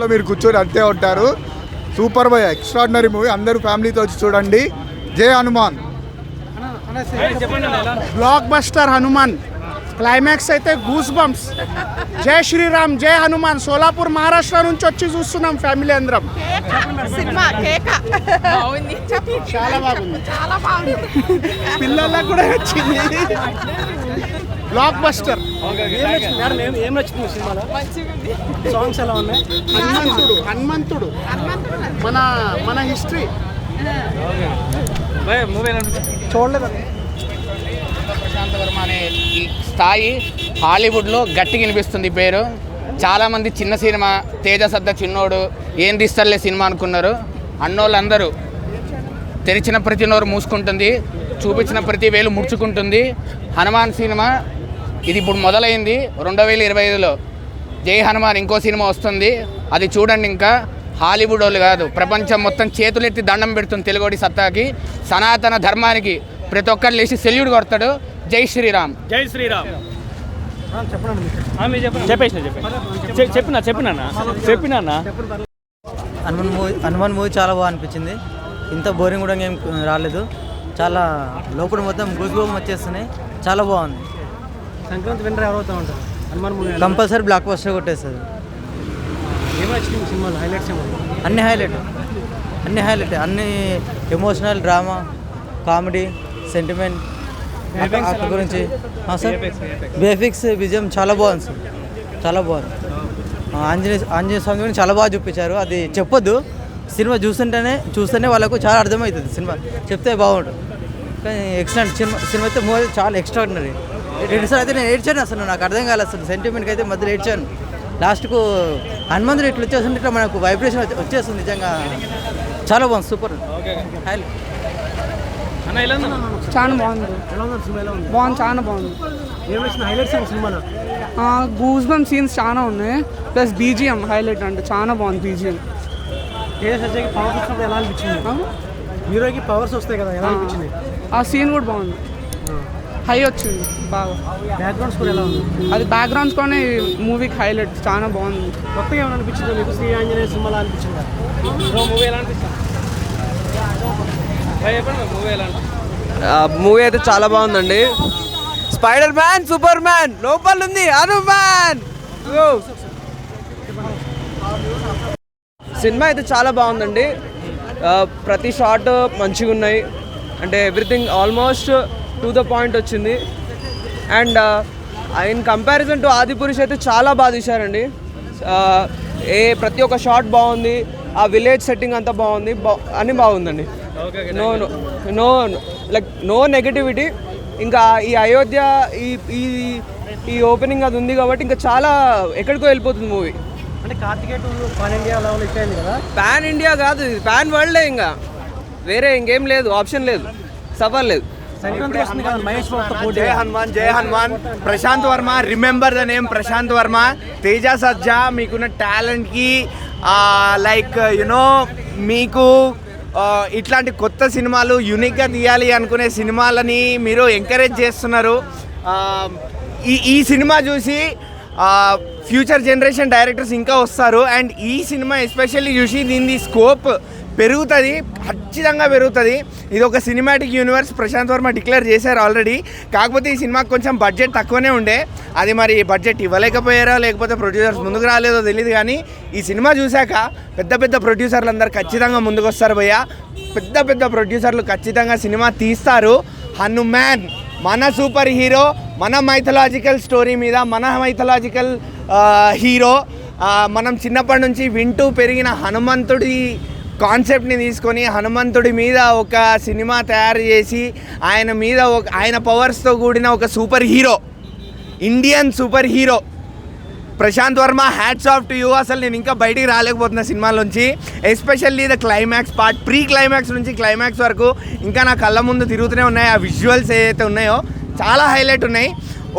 లో మీరు కూర్చొని అంతే ఉంటారు. Super boy extraordinary movie. అందరూ ఫ్యామిలీతో వచ్చి చూడండి. జై Hanuman. Blockbuster Hanuman. Climax అయితే గూస్ బంప్స్ జై శ్రీరామ్ జై హనుమాన్. సోలాపూర్ మహారాష్ట్ర నుంచి వచ్చి చూస్తున్నాం ఫ్యామిలీ అందరం. సినిమా కేక. బాగుంది. చాలా బాగుంది. చాలా బాగుంది. పిల్లలకు కూడా వచ్చింది. బ్లాక్ బస్టర్ ఏం నచ్చుతుంది సినిమాలో? సాంగ్స్ ఎలా ఉన్నాయి? హనుమంతుడు. హనుమంతుడు. మన మన హిస్టరీ ప్రశాంత్ వర్మ అనే ఈ స్థాయి హాలీవుడ్లో గట్టిగా వినిపిస్తుంది పేరు. చాలామంది చిన్న సినిమా తేజ సద్ద చిన్నోడు ఏం తీస్తారులే సినిమా అనుకున్నారు. అన్నోళ్ళందరూ తెరిచిన ప్రతి నోరు మూసుకుంటుంది చూపించిన ప్రతి వేలు ముడుచుకుంటుంది. హనుమాన్ సినిమా ఇది ఇప్పుడు మొదలైంది రెండు వేల ఇరవై ఐదులో. జై హనుమాన్ ఇంకో సినిమా వస్తుంది. అది చూడండి ఇంకా. హాలీవుడ్ వాళ్ళు కాదు ప్రపంచం మొత్తం చేతులెత్తి దండం పెడుతుంది తెలుగుడి సత్తాకి. సనాతన ధర్మానికి ప్రతి ఒక్కరు లేచి సెల్యూట్ కొడతాడు. జై శ్రీరామ్. జై శ్రీరామ్. చెప్పేసిన చెప్పినా చెప్పినా చెప్పినా హనుమాన్ మూవీ హనుమాన్ మూవీ చాలా బాగా అనిపించింది. ఇంత బోరింగ్ కూడా ఏం రాలేదు. చాలా లోపల మొత్తం గూస్ బూమ్ వచ్చేస్తున్నాయి. చాలా బాగుంది. సంక్రాంతి విన్నర్ ఎవరు అవుతా ఉంటారు? Hanuman movie compulsory blockbuster కొట్టేస్తుంది. ఏం నచ్చింది సినిమాలో? హైలైట్స్ ఏమో? అన్ని హైలైట్ అన్ని హైలైట్ అన్ని ఎమోషనల్ డ్రామా కామెడీ సెంటిమెంట్ గురించి. సార్? బేఫిక్స్ విజయం చాలా బాగుంది సార్. చాలా బాగుంది. ఆంజనేయ ఆంజనేయ స్వామి గురించి చాలా బాగా చూపించారు. అది చెప్పొద్దు. సినిమా చూస్తుంటేనే చూస్తేనే వాళ్ళకు చాలా అర్థమవుతుంది సినిమా. చెప్తే బాగుంటుంది. కానీ ఎక్సలెంట్ సినిమా సినిమా అయితే మూవీ చాలా ఎక్స్ట్రాడినరీ రెండుసార్లు అయితే నేను ఏడ్చాను అసలు నాకు అర్థం కాలేదు అసలు. సెంటిమెంట్కి అయితే మధ్యలో ఏడ్చాను. లాస్ట్కు హనుమంతుడు ఇట్లా వచ్చేస్తుంటే ఇట్లా మనకు వైబ్రేషన్ వచ్చేస్తుంది నిజంగా. చాలా బాగుంది సూపర్ హైలైట్ అన్న ఎలా ఉందన్న? చాలా బాగుంది. బాగుంది చాలా బాగుంది. గూస్ బమ్ సీన్స్ చాలా ఉన్నాయి. ప్లస్ బీజిఎం హైలైట్ అంటే చాలా బాగుంది బీజిఎం హీరోకి పవర్స్ వస్తాయి కదా ఎలా అనిపించింది? ఆ సీన్ కూడా బాగుంది. హై వచ్చింది బాగా. బ్యాక్గ్రౌండ్స్ కూడా ఎలా ఉంది? అది బ్యాక్గ్రౌండ్స్ కూడా మూవీకి హైలైట్ చాలా బాగుంది. కొత్తగా ఏమైనా అనిపించింది మీకు? శ్రీ ఆంజనేయ సినిమాలో అనిపించిందా? మూవీ ఎలా అనిపిస్తుంది? మూవీ ఎలా అనిపిస్తుంది? మూవీ అయితే చాలా బాగుందండి. స్పైడర్ మ్యాన్ సూపర్ మ్యాన్ లోపల ఉంది హనుమాన్. సినిమా అయితే చాలా బాగుందండి. ప్రతి షాట్ మంచిగా ఉన్నాయి అంటే everything almost to the point వచ్చింది. And in comparison to Adipurush అయితే చాలా బాగా తీశారండి. ఆ, ఏ ప్రతి ఒక్క షాట్ బాగుంది ఆ విలేజ్ సెట్టింగ్ అంతా బాగుంది బా అన్నీ బాగుందండి. No no no like no negativity ఇంకా ఈ అయోధ్య ఈ ఈ ఈ ఓపెనింగ్ అది ఉంది కాబట్టి ఇంకా చాలా ఎక్కడికో వెళ్ళిపోతుంది మూవీ అంటే కార్తికేయ టూ పాన్ ఇండియా కదా? పాన్ ఇండియా కాదు ఇది పాన్ వరల్డే ఇంకా. వేరే ఇంకేం లేదు ఆప్షన్ లేదు. సవాల్ లేదు. జై హనుమాన్ జై Hanuman. Prashanth Varma remember the name Prashanth Varma. Teja Sajja మీకున్న టాలెంట్కి లైక్ యునో మీకు ఇట్లాంటి కొత్త సినిమాలు యూనిక్గా తీయాలి అనుకునే సినిమాలని మీరు ఎంకరేజ్ చేస్తున్నారు. ఈ ఈ సినిమా చూసి ఫ్యూచర్ జనరేషన్ డైరెక్టర్స్ ఇంకా వస్తారు. అండ్ ఈ సినిమా ఎస్పెషల్లీ చూసి దీని స్కోప్ పెరుగుతుంది ఖచ్చితంగా పెరుగుతుంది. ఇది ఒక cinematic universe Prashanth Varma declare చేశారు ఆల్రెడీ కాకపోతే ఈ సినిమాకి కొంచెం బడ్జెట్ తక్కువనే ఉండే. అది మరి బడ్జెట్ ఇవ్వలేకపోయారో లేకపోతే ప్రొడ్యూసర్స్ ముందుకు రాలేదో తెలియదు కానీ ఈ సినిమా చూశాక పెద్ద పెద్ద ప్రొడ్యూసర్లు అందరు ఖచ్చితంగా ముందుకు వస్తారు భయ్య. పెద్ద పెద్ద ప్రొడ్యూసర్లు ఖచ్చితంగా సినిమా తీస్తారు. హనుమాన్ మన సూపర్ హీరో మన మైథలాజికల్ స్టోరీ మీద మన మైథలాజికల్ హీరో మనం చిన్నప్పటి నుంచి వింటూ పెరిగిన హనుమంతుడి కాన్సెప్ట్ని తీసుకొని హనుమంతుడి మీద ఒక సినిమా తయారు చేసి ఆయన మీద ఒక ఆయన పవర్స్తో కూడిన ఒక superhero Indian superhero Prashanth Varma hats off to you అసలు నేను ఇంకా బయటికి రాలేకపోతున్నా సినిమాలోంచి especially the climax part pre climax నుంచి క్లైమాక్స్ వరకు ఇంకా నా కళ్ళ ముందు తిరుగుతూనే ఉన్నాయి. ఆ విజువల్స్ ఏదైతే ఉన్నాయో చాలా హైలైట్ ఉన్నాయి.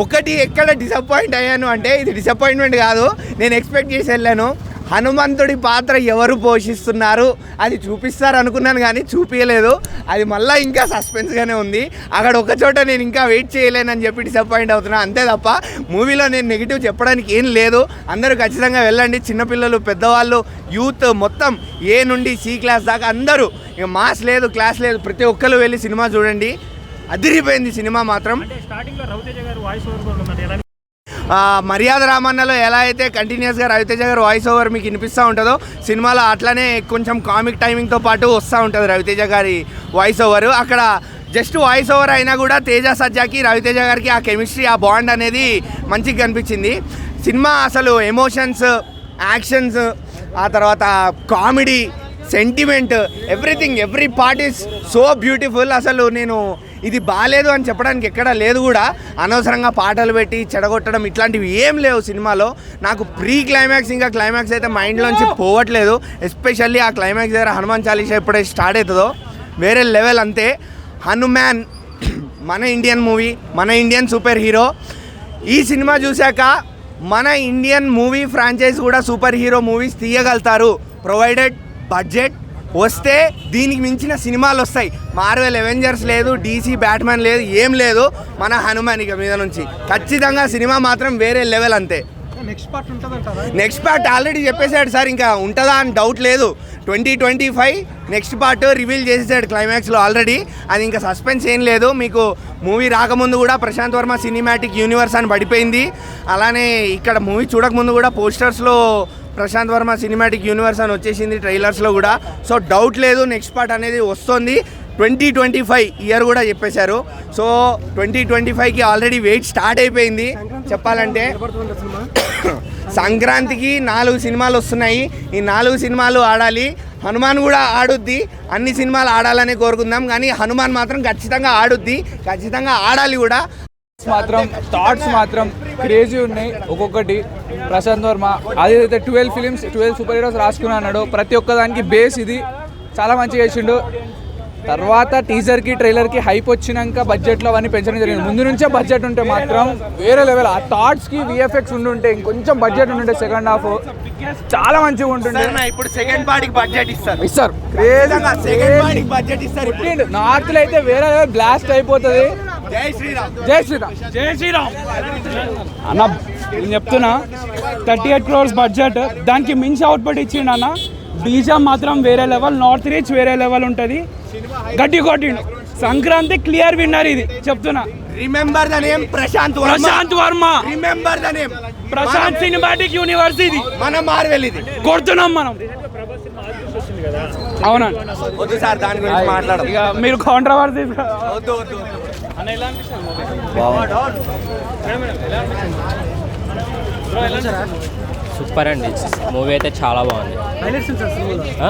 ఒకటి ఎక్కడ డిసప్పాయింట్ అయ్యాను అంటే ఇది డిసప్పాయింట్మెంట్ కాదు. నేను ఎక్స్పెక్ట్ చేసి వెళ్ళాను. హనుమంతుడి పాత్ర ఎవరు పోషిస్తున్నారు? అది చూపిస్తారు అనుకున్నాను కానీ చూపించలేదు అది మళ్ళీ ఇంకా సస్పెన్స్గానే ఉంది. అక్కడ ఒక చోట నేను ఇంకా వెయిట్ చేయలేనని చెప్పి డిసప్పాయింట్ అవుతున్నా. అంతే తప్ప మూవీలో నేను నెగిటివ్ చెప్పడానికి ఏం లేదు. అందరూ ఖచ్చితంగా వెళ్ళండి. చిన్నపిల్లలు పెద్దవాళ్ళు యూత్ మొత్తం ఏ నుండి సి క్లాస్ దాకా అందరూ ఇక మాస్ లేదు క్లాస్ లేదు. ప్రతి ఒక్కరు వెళ్ళి సినిమా చూడండి. అదిరిపోయింది సినిమా మాత్రం. ఆ, మర్యాద రామన్నలో ఎలా అయితే కంటిన్యూస్గా రవితేజ గారు వాయిస్ ఓవర్ మీకు వినిపిస్తూ ఉంటుందో సినిమాలో అట్లనే కొంచెం కామిక్ టైమింగ్తో పాటు వస్తూ ఉంటుంది రవితేజ గారి వాయిస్ ఓవర్ అక్కడ జస్ట్ వాయిస్ ఓవర్ అయినా కూడా తేజ సజ్జాకి రవితేజ గారికి ఆ కెమిస్ట్రీ ఆ బాండ్ అనేది మంచిగా కనిపించింది. సినిమా అసలు ఎమోషన్స్ యాక్షన్స్ ఆ తర్వాత comedy sentiment everything every part is so beautiful అసలు నేను ఇది బాగాలేదు అని చెప్పడానికి ఎక్కడా లేదు కూడా. అనవసరంగా పాటలు పెట్టి చెడగొట్టడం ఇట్లాంటివి ఏం లేవు సినిమాలో. నాకు ప్రీ క్లైమాక్స్ ఇంకా క్లైమాక్స్ అయితే మైండ్లోంచి పోవట్లేదు. ఎస్పెషల్లీ ఆ క్లైమాక్స్ దగ్గర హనుమాన్ చాలీసా ఎప్పుడైతే స్టార్ట్ అవుతుందో వేరే లెవెల్ అంతే. హనుమాన్ మన ఇండియన్ మూవీ మన ఇండియన్ సూపర్ హీరో. ఈ సినిమా చూశాక మన ఇండియన్ మూవీ ఫ్రాంచైజ్ కూడా సూపర్ హీరో మూవీస్ తీయగలుగుతారు. ప్రొవైడెడ్ బడ్జెట్ వస్తే దీనికి మించిన సినిమాలు వస్తాయి. మార్వెల్ అవెంజర్స్ లేదు డీసీ బ్యాట్మెన్ లేదు ఏం లేదు. మన హనుమాన్ ఇక మీద నుంచి. ఖచ్చితంగా సినిమా మాత్రం వేరే లెవెల్ అంతే. నెక్స్ట్ పార్ట్ ఉంటుందంటారా? నెక్స్ట్ పార్ట్ ఆల్రెడీ చెప్పేశాడు సార్ ఇంకా ఉంటుందా అని డౌట్ లేదు. Twenty twenty five next part reveal చేసేసాడు క్లైమాక్స్లో ఆల్రెడీ అది ఇంకా సస్పెన్స్ ఏం లేదు. మీకు మూవీ రాకముందు కూడా ప్రశాంత్ వర్మ సినిమాటిక్ యూనివర్స్ అని పడిపోయింది. అలానే ఇక్కడ మూవీ చూడకముందు కూడా పోస్టర్స్లో ప్రశాంత్ వర్మ సినిమాటిక్ యూనివర్స్ అని వచ్చేసింది ట్రైలర్స్లో కూడా. సో డౌట్ లేదు నెక్స్ట్ పార్ట్ అనేది వస్తుంది. ట్వంటీ ట్వంటీ ఫైవ్ ఇయర్ కూడా చెప్పేశారు. సో ట్వంటీ ట్వంటీ ఫైవ్కి ఆల్రెడీ వెయిట్ స్టార్ట్ అయిపోయింది. చెప్పాలంటే సంక్రాంతికి నాలుగు సినిమాలు వస్తున్నాయి. ఈ నాలుగు సినిమాలు ఆడాలి. హనుమాన్ కూడా ఆడుద్ది. అన్ని సినిమాలు ఆడాలని కోరుకుందాం. కానీ హనుమాన్ మాత్రం ఖచ్చితంగా ఆడుద్ది. ఖచ్చితంగా ఆడాలి కూడా. మాత్రం థాట్స్ మాత్రం క్రేజీ ఉన్నాయి. ఒక్కొక్కటి ప్రశాంత్ వర్మ. అదైతే twelve films twelve super heroes రాసుకుని అన్నాడు ప్రతి ఒక్కదానికి బేస్ ఇది. చాలా మంచిగా చేసిండు. తర్వాత టీజర్కి ట్రైలర్కి హైప్ వచ్చినాక బడ్జెట్లో అవన్నీ పెంచడం జరిగింది. ముందు నుంచే బడ్జెట్ ఉంటే మాత్రం వేరే లెవెల్ ఆ థాట్స్కి విఎఫ్ఎక్స్ ఉండుంటే ఇంకొంచెం బడ్జెట్ ఉండుంటే సెకండ్ హాఫ్ చాలా మంచిగా ఉంటుండే. ఇప్పుడు సెకండ్ పార్టీకి బడ్జెట్ ఇస్తారు. ఇస్తారు. నార్త్లో అయితే వేరే లెవెల్ బ్లాస్ట్ అయిపోతుంది. జై శ్రీరామ్. జై శ్రీరామ్. జై శ్రీరామ్. అన్న నేను చెప్తున్నా థర్టీ ఎయిట్ క్రోర్స్ బడ్జెట్ దానికి మించి అవుట్పుట్ ఇచ్చిండు అన్న. బీజం మాత్రం వేరే లెవెల్ నార్త్ రీచ్ వేరే లెవెల్ ఉంటుంది. గట్టి కొట్టిండు. సంక్రాంతి క్లియర్ విన్నర్ ఇది. చెప్తున్నా. Remember the name Prashanth Prashanth Varma. Remember the name Prashanth cinematic universe ఇది. మన మార్వెల్ ఇది. కొడుతున్నాం మనం. అవునండి. వద్దు సార్ దాని గురించి మాట్లాడదు. ఇక మీరు కాంట్రవర్సీ వద్దు వద్దు. సూపర్ అండి. మూవీ అయితే చాలా బాగుంది. హైలైట్స్ సార్ సినిమాలో?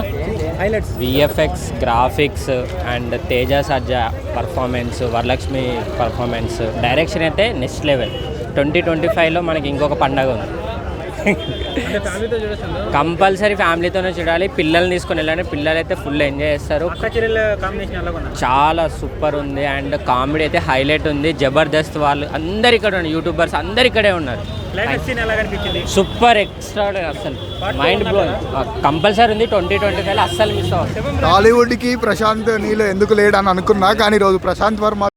Highlights VFX graphics and Teja Sajja performance Varalakshmi performance direction అయితే నెక్స్ట్ లెవెల్ ట్వంటీ ట్వంటీ ఫైవ్లో మనకి ఇంకొక పండగ ఉంది. కంపల్సరీ ఫ్యామిలీతోనే చూడాలి. పిల్లల్ని తీసుకొని వెళ్ళండి. పిల్లలు అయితే ఫుల్ ఎంజాయ్ చేస్తారు కాంబినేషన్ ఎలా ఉన్నా చాలా సూపర్ ఉంది. అండ్ కామెడీ అయితే హైలైట్ ఉంది. జబర్దస్త్ వాళ్ళు అందరు ఇక్కడ ఉన్నారు. యూట్యూబర్స్ అందరు ఇక్కడే ఉన్నారు. సూపర్ ఎక్స్ట్రా అసలు. మైండ్ బ్లోయింగ్ కంపల్సరీ ఉంది. ట్వంటీ ట్వంటీ ఫైవ్ అస్సలు మిస్ అవ్వదు. టాలీవుడ్కి ప్రశాంత్ నీళ్ళు ఎందుకు లేడని అనుకున్నా కానీ ఈరోజు ప్రశాంత్ వర్మ